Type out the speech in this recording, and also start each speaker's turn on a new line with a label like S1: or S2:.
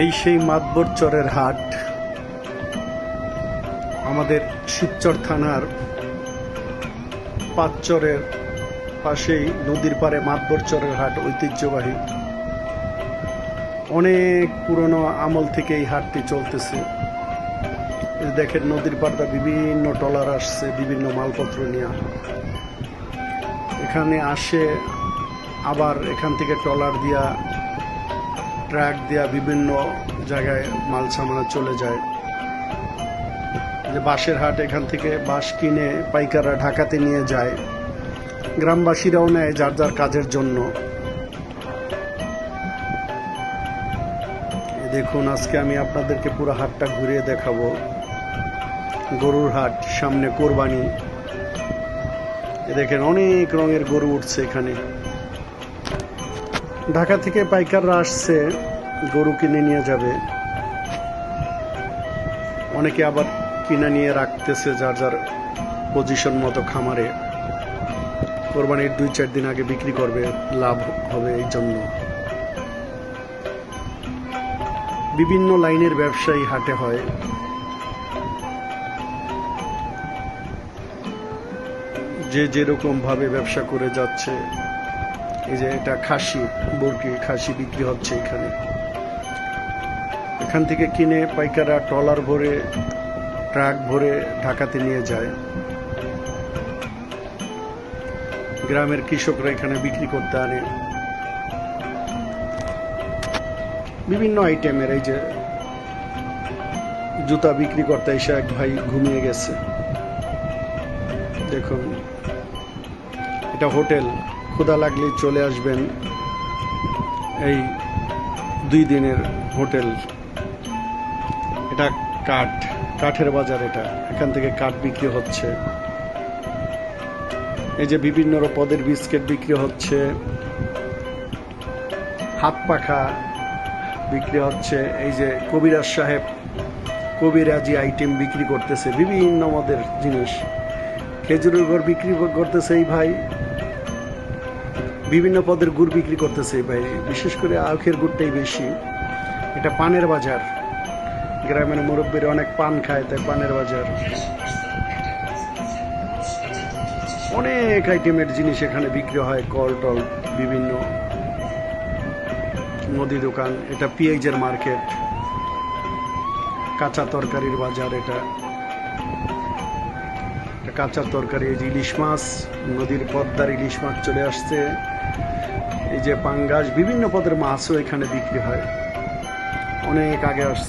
S1: এই সেই মাতবর চরের হাট। আমাদের শিবচর থানার পাঁচচরের পাশেই নদীর পাড়ে মাতবর চরের হাট ঐতিহ্যবাহী। অনেক পুরনো আমল থেকে এই হাটটি চলতেছে। দেখেন, নদীর পাড়টা বিভিন্ন টলার আসছে, বিভিন্ন মালপত্র নিয়ে। এখানে আসে আবার এখান থেকে ট্রলার দিয়া ট্রাক দেওয়া বিভিন্ন জায়গায় মাল সামানা চলে যায়। যে বাঁশের হাট এখান থেকে বাঁশ কিনে পাইকাররা ঢাকাতে নিয়ে যায়। গ্রামবাসীরাও নেয় যার যার কাজের জন্য। দেখুন, আজকে আমি আপনাদেরকে পুরো হাটটা ঘুরিয়ে দেখাবো। গরুর হাট, সামনে কোরবানি। দেখেন, অনেক রঙের গরু উঠছে এখানে। ঢাকা থেকে পাইকাররা আসছে, গরু কিনে নিয়ে যাবে। অনেকে আবার কিনে নিয়ে রাখতেছে যার যার পজিশন মতো খামারে। কোরবানির দুই চার দিন আগে বিক্রি করবে, লাভ হবে এই জন্য। বিভিন্ন লাইনের ব্যবসায়ী হাটে হয়। যে যেরকম ভাবে ব্যবসা করে যাচ্ছে এই যে এটা খাসি বরকি খাসি বিক্রি হচ্ছে এখানে। এখান থেকে কিনে পাইকাররা ট্রলার ভরে, ট্রাক ভরে ঢাকাতে নিয়ে যায়। গ্রামের কৃষকরা এখানে বিক্রি করতে আনে। বিভিন্ন আইটেমের এই যে জুতা বিক্রি করতে এসে এক ভাই ঘুমিয়ে গেছে। দেখুন, এটা হোটেল। ক্ষুধা লাগলে চলে আসবেন এই দুই দিনের হোটেল। এটা কাঠ, কাঠের বাজার এটা। এখান থেকে কাঠ বিক্রি হচ্ছে। এই যে বিভিন্ন পদের বিস্কিট বিক্রি হচ্ছে। হাত পাখা বিক্রি হচ্ছে। এই যে কবিরাজ সাহেব, কবিরাজি আইটেম বিক্রি করতেছে। বিভিন্ন মদের জিনিস। খেজুরের ঘর বিক্রি করতেছে এই ভাই। বিভিন্ন পদের গুড় বিক্রি করতেছে ভাই। বিশেষ করে আখের গুড়টাই বেশি। এটা পানের বাজার। গ্রামের মুরব্বীরা অনেক পান খায়, তাই পানের বাজার। অনেক আইটেমের জিনিস এখানে বিক্রি হয়, কল টল, বিভিন্ন। মুদি দোকান, এটা পিএইচের মার্কেট। কাঁচা তরকারির বাজার এটা। কাঁচা তরকারি ইলিশ মাছ, নদীর পদ্মার ইলিশ মাছ চলে আসছে। যে পাঙ্গাস বিভিন্ন পদের মাছও এখানে বিক্রি হয়। অনেক আগে আসছে।